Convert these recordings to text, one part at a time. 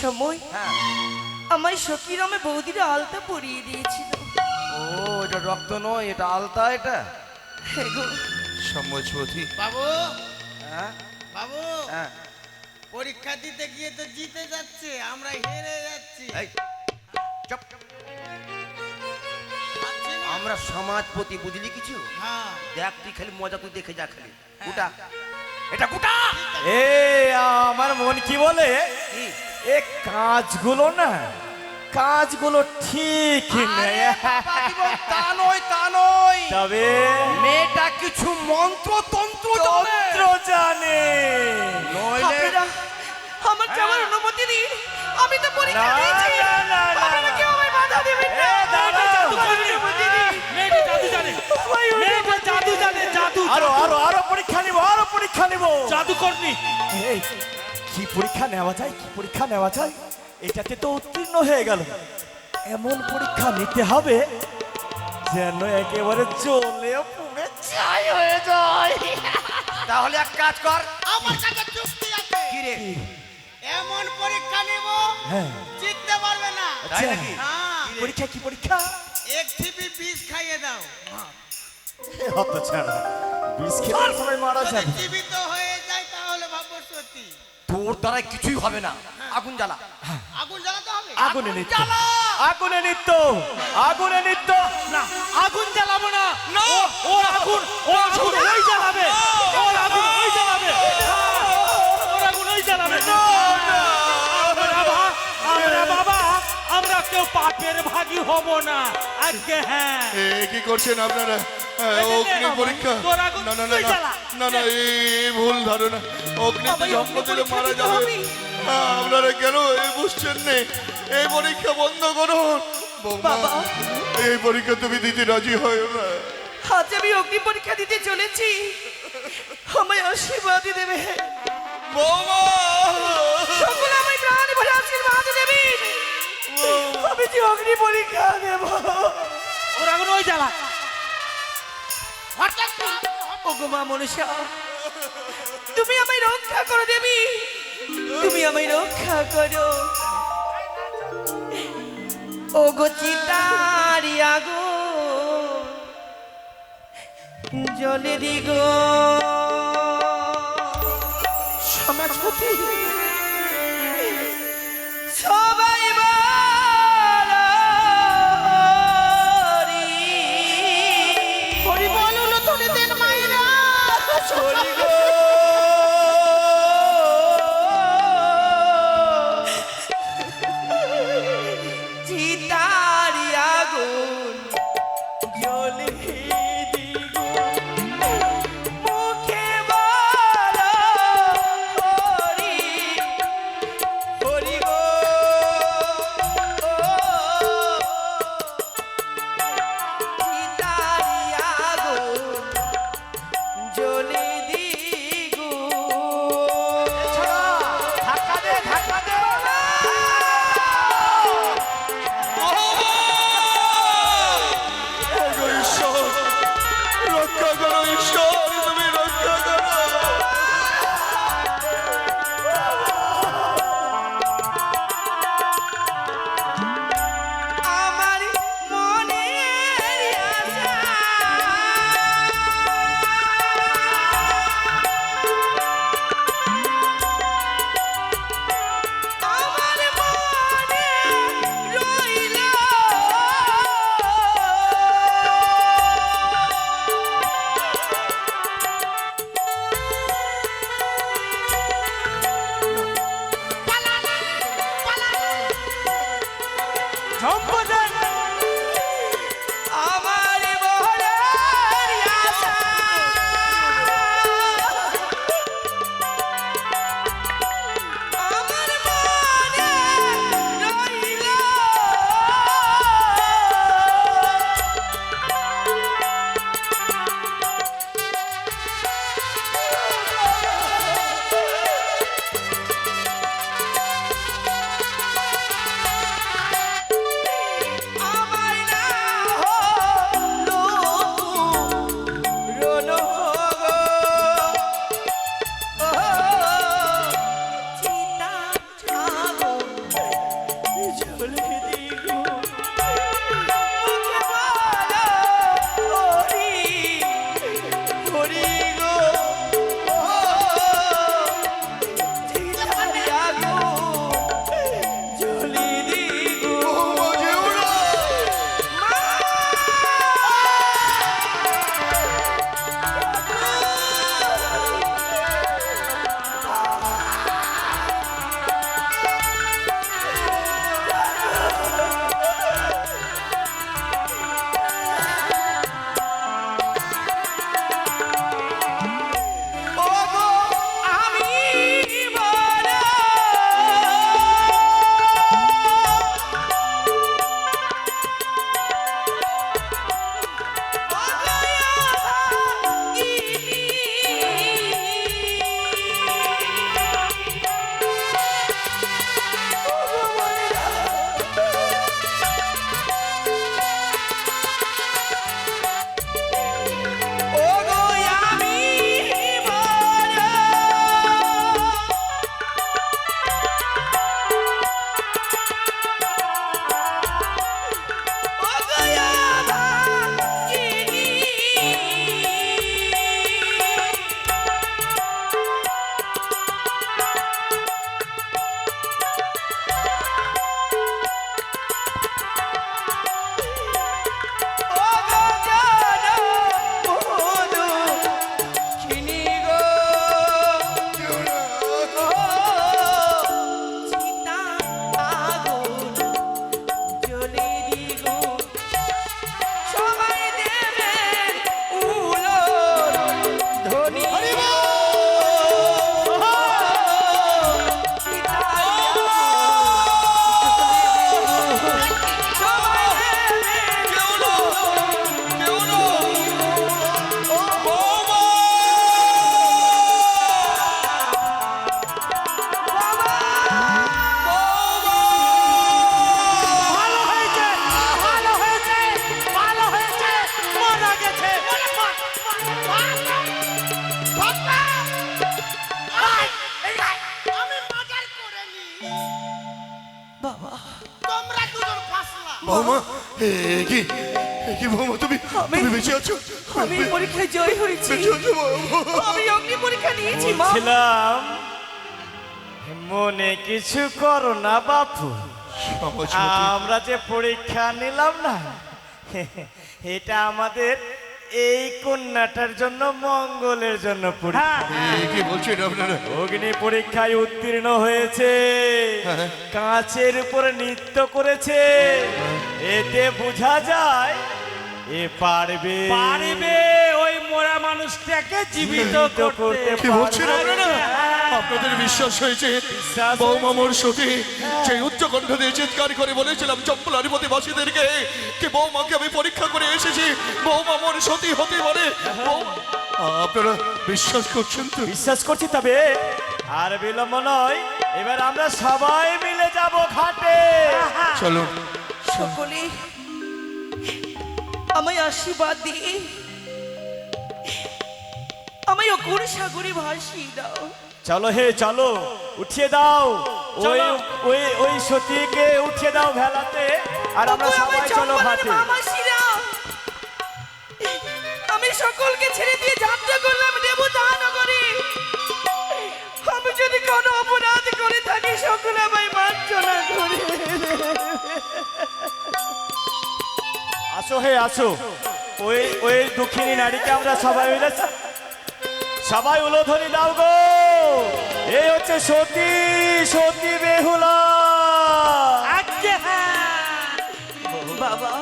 সময় হ্যাঁ। আমার সখীরমে বৌদিরা আলতা পরিয়ে দিয়েছিল। ও এটা রক্ত নয় এটা আলতা এটা। হ্যাঁ সম্মতি বাবু। হ্যাঁ? বাবু। হ্যাঁ। পরীক্ষা দিতে গিয়ে তো জিতে যাচ্ছে আমরা হেরে যাচ্ছি। এই, চুপ। পাচ্ছি না? আমরা সমাজপতি বুঝলি কিছু? হ্যাঁ। দেখ তুই খালি মজা তুই দেখে যা খালি। গোটা এটা গোটা এ আমার মন কি বলে? কি? এ কাজগুলো না কাজগুলো ঠিক নেই। তা নয় তা নয়। তবে মেয়েটা কিছু মন্ত্র তন্ত্র জানে। তন্ত্র জানে। নইলে আপনারা আমার যাওয়ার অনুমতি দিন। আমি তো পরীক্ষা দিয়েছি। না, না, না, আপনারা কেউ আমায় বাধা দেবেন না। এ, দাঁড়াও। আমার অনুমতি দিন। মেয়েটা জাদু জানে। মেয়েটা জাদু জানে জাদু আরও আরও আরও পরীক্ষা নিব আরও পরীক্ষা নিব। জাদু করনি। এই, কি পরীক্ষা নেওয়া যায় কি পরীক্ষা নেওয়া যায়? এটাতে তো উত্তীর্ণ হয়ে গেল। এমন পরীক্ষা নিতে হবে যেন একেবারে জ্বলে পুড়ে ছাই হয়ে যায়। তাহলে এক কাজ কর আমার কাছে চুক্তি আছে। কি রে? এমন পরীক্ষা নেব হ্যাঁ। জিততে পারবে না। তাই আচ্ছা। নাকি? হ্যাঁ। পরীক্ষা কি পরীক্ষা? এক টিপি বিষ খাইয়ে দাও। হত ছাড়া বিষ খেলে সবাই মারা যাবে। জীবিত হয়ে যায় তাহলে ভাবো সত্যি। তোর দ্বারা কিছুই হবে না। আগুন জ্বালা। আগুন জ্বালাতে হবে? আগুনে নিত্য। আগুনে নিত্য। আগুনে নিত্য। না আগুন জ্বালাবো না। ও ও আগুন ও আগুন ওই জ্বালাবে। ও আগুন ওই জ্বালাবে। হ্যাঁ, ওর আগুন ওই জ্বালাবে। আমরা বাবা আমরা কেউ পাপের ভাগী হব না। আজকে হ্যাঁ। এ কি করছেন আপনারা? হ্যাঁ, অগ্নি পরীক্ষা। না না না। জ্বালা। না না এই ভুল ধারণা। অগ্নিতে জন্ম অগ্নি দিলে মারা যাবে। হ্যাঁ, আপনারা কেন এই বুঝছেন নে? এই পরীক্ষা বন্ধ করুন বাবা। এই পরীক্ষা তুমি দিতে রাজি হয় না। আজ আমি অগ্নি পরীক্ষা দিতে চলেছি। আমায় আশীর্বাদ দেবে। বৌমা! সকলে আমায় প্রাণ ভরে আশীর্বাদ দেবে। আমি যে অগ্নি পরীক্ষা দেব। ওর আগুন ওই জ্বালা। হঠাৎ করে ওগো মা মনসা তুমি আমায় রক্ষা করো, দেবী। তুমি আমায় রক্ষা করো। ও গো চিতারি আগো জলে দিগো। সমাজপতি। বেঁচে আছো আমি পরীক্ষায় জয় হয়েছি। বেঁচে আছো আমি অগ্নি পরীক্ষা নিয়েছি মা। ছিলাম মনে কিছু করো না বাপু। আমরা যে পরীক্ষা নিলাম না এটা আমাদের এই কন্যাটার জন্য মঙ্গলের জন্য পরীক্ষা। কি বলছেন আপনারা? অগ্নি পরীক্ষায় উত্তীর্ণ হয়েছে কাঁচের উপরে নৃত্য করেছে। এতে বোঝা যায় এ পারবে। পারবে ওই মোরা মানুষটাকে জীবিত করতে কি বলছেন আপনাদের বিশ্বাস হয়েছে? বিশ্বাস বৌমা মোর সতী সেই উচ্চ কণ্ঠ দিয়ে চিৎকার করে বলেছিলাম চম্পলারিপতি বাসীদেরকে কি বৌমাকে আমি পরীক্ষা করে এসেছি? বৌমা মোর সতী হতে পারে? আপনারা বিশ্বাস করছেন তো? বিশ্বাস করছি তবে আর বিলম্ব নয় এবার আমরা সবাই মিলে যাব ঘাটে। চলো সকলে আমায় আশীর্বাদ দিয়ে। আমায় অকুর সাগরে ভাসিয়ে দাও। চলো হে চলো উঠিয়ে দাও। ওই ওই ওই সতীকে উঠিয়ে দাও ভেলাতে। আর আমরা সবাই চলো ঘাটে। আমি সকলকে ছেড়ে দিয়ে যাত্রা করলাম দেবতা নগরে আমি যদি কোনো অপরাধ করে থাকি সকলে আমায় মার্জনা করে। আসো হে আসো ওই ওই দুঃখিনী নারীকে আমরা সবাই মিলে সবাই উলোধনি দাও গো। এই হচ্ছে সতী সতী বেহুলা। হ্যাঁ। বাবা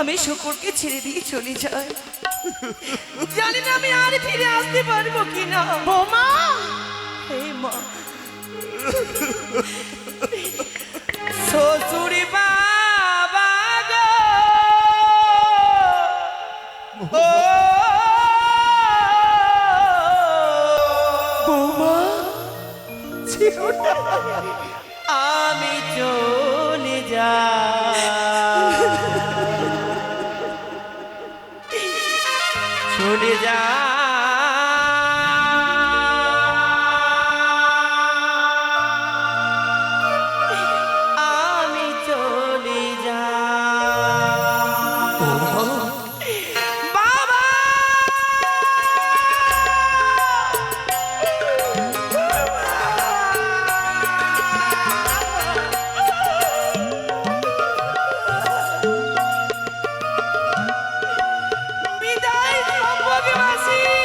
আমি শুকুরকে ছেড়ে দিয়ে চলে যাই। জানি না আমি আর ফিরে আসতে পারব কিনা। বোমা এই মা। শ্বশুরি বাবা আমি চলে যা Salve Brasil!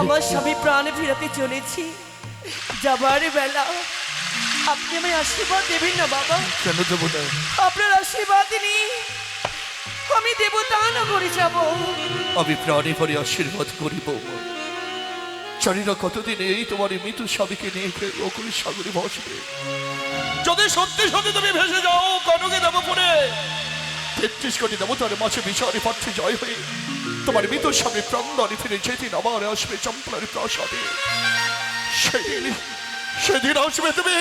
আমার স্বামী প্রাণে ফিরাতে চলেছি। যাবার বেলা আপনি আমায় আশীর্বাদ দেবেন না বাবা। কেন দেবো না? আপনার আশীর্বাদ নিয়ে আমি দেবতা করে যাব। আমি প্রাণে ভরে আশীর্বাদ করিব। জানি না কতদিন এই তোমার মৃত্যু স্বামীকে নিয়ে অকুল সাগরে ভাসবে যদি সত্যি সত্যি তুমি ভেসে যাও কনকে দেবো পরে। তেত্রিশ কোটি দেবো তার মাঝে বিচারে পাচ্ছে জয় হয়ে তোমার মৃত স্বামী প্রাঙ্গণে ফিরে যেদিন আবার আসবে চম্পলার প্রাসাদে সেদিন সেদিন আসবে তুমি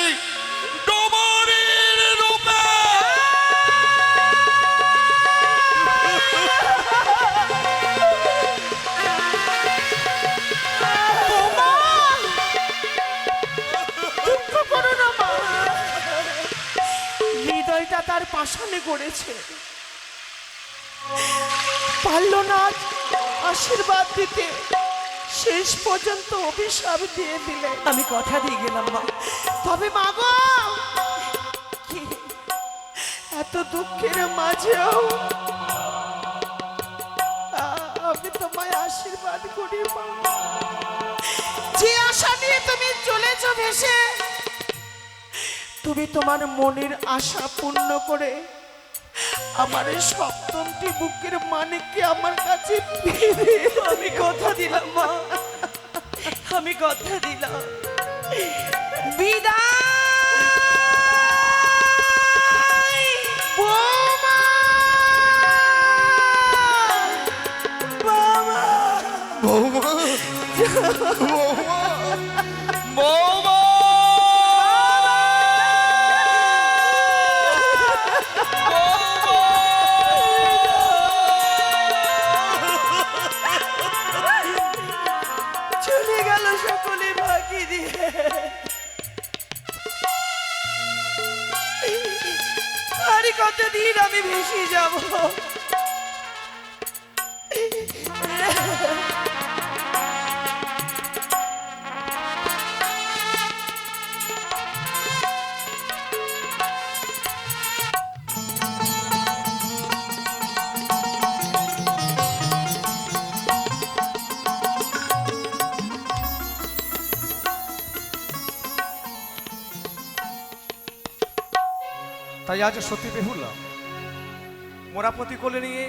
তার পাশানে গড়েছে। পারল না আশীর্বাদ দিতে। শেষ পর্যন্ত অভিশাপ দিয়ে দিলে। আমি কথা দিয়ে গেলাম, মা। তবে মা গো এত দুঃখের মাঝেও আমি তোমায় আশীর্বাদ করি, মা। যে আশা নিয়ে তুমি চলেছ ভেসে, তুমি তোমার মনের আশা পূর্ণ করে আমার এই সপ্তমটি বুকের মানিককে আমার কাছে ফিরে আমি কথা দিলাম মা। আমি কথা দিলাম। বিদায়! বৌমা! বাবা বৌমা! বৌমা! বৌমা! ভেসে যাব। তাই আজ সত্যি বেহুলা মোরাপতি কোলে নিয়ে